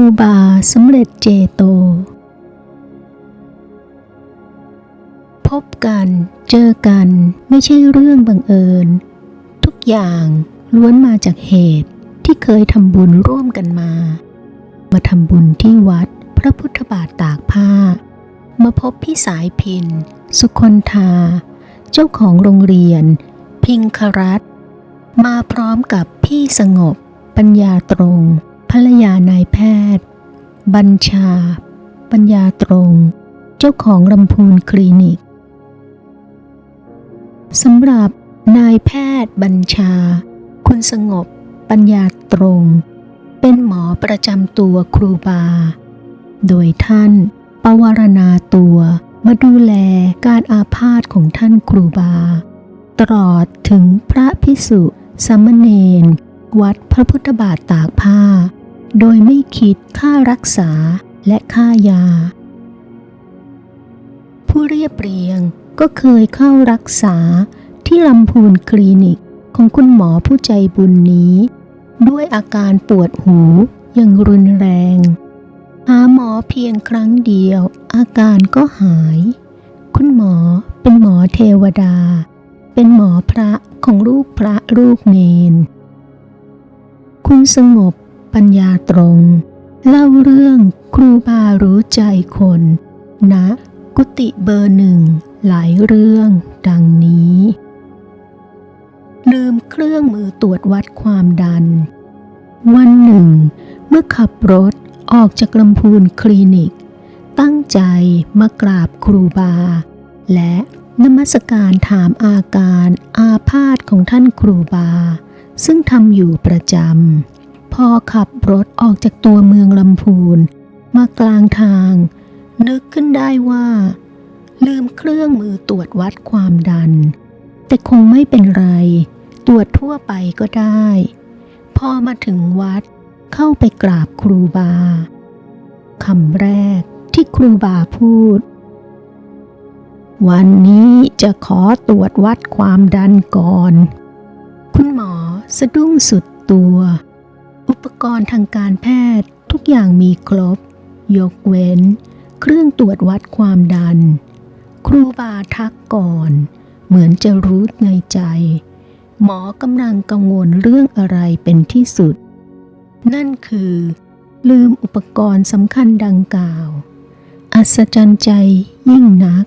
รูบาสำเร็จเจโต พบกันเจอกันไม่ใช่เรื่องบังเอิญ ทุกอย่างล้วนมาจากเหตุที่เคยทำบุญร่วมกันมา มาทำบุญที่วัดพระพุทธบาทตากผ้า มาพบพี่สายพิน สุคนธา เจ้าของโรงเรียน พิงครัตมาพร้อมกับพี่สงบปัญญาตรง ภรรยานายแพทย์ บัญชา ปัญญาตรง เจ้าของลำพูนคลินิกสำหรับนายแพทย์บัญชา คุณสงบ ปัญญาตรง เป็นหมอประจำตัวครูบา โดยท่านปวารณาตัวมาดูแลการอาพาธของท่านครูบา ตลอดถึงพระพิสุสามเณรวัดพระพุทธบาทตากผ้า โดยไม่คิดค่ารักษาและค่ายา ผู้เรียบเรียงก็เคยเข้ารักษาที่ลำพูนคลินิกของคุณหมอผู้ใจบุญนี้ ด้วยอาการปวดหูอย่างรุนแรง หาหมอเพียงครั้งเดียว อาการก็หาย คุณหมอเป็นหมอเทวดา เป็นหมอพระของลูกพระลูกเนน คุณสงบ ปัญญาตรง เล่าเรื่องครูบารู้ใจคนณนะกุฏิเบอร์หนึ่งหลายเรื่องดังนี้ ลืมเครื่องมือตรวจวัดความดัน วันหนึ่ง เมื่อขับรถออกจากลำพูนคลินิก ตั้งใจมากราบครูบา และนมัสการถามอาการอาพาธของท่านครูบา ซึ่งทำอยู่ประจำ พอขับรถออกจากตัวเมืองลำพูน มากลางทาง นึกขึ้นได้ว่า ลืมเครื่องมือตรวจวัดความดัน แต่คงไม่เป็นไร ตรวจทั่วไปก็ได้ พอมาถึงวัดเข้าไปกราบครูบาคำแรกที่ครูบาพูด วันนี้จะขอตรวจวัดความดันก่อน คุณหมอสะดุ้งสุดตัว ปกรณ์ทางการแพทย์ทุกอย่างมีครบ ยกเว้น เครื่องตรวจวัดความดัน ครูบาทักก่อน เหมือนจะรู้ในใจ หมอกำลังกังวลเรื่องอะไรเป็นที่สุด นั่นคือ ลืมอุปกรณ์สำคัญดังกล่าว อัศจรรย์ใจยิ่งนัก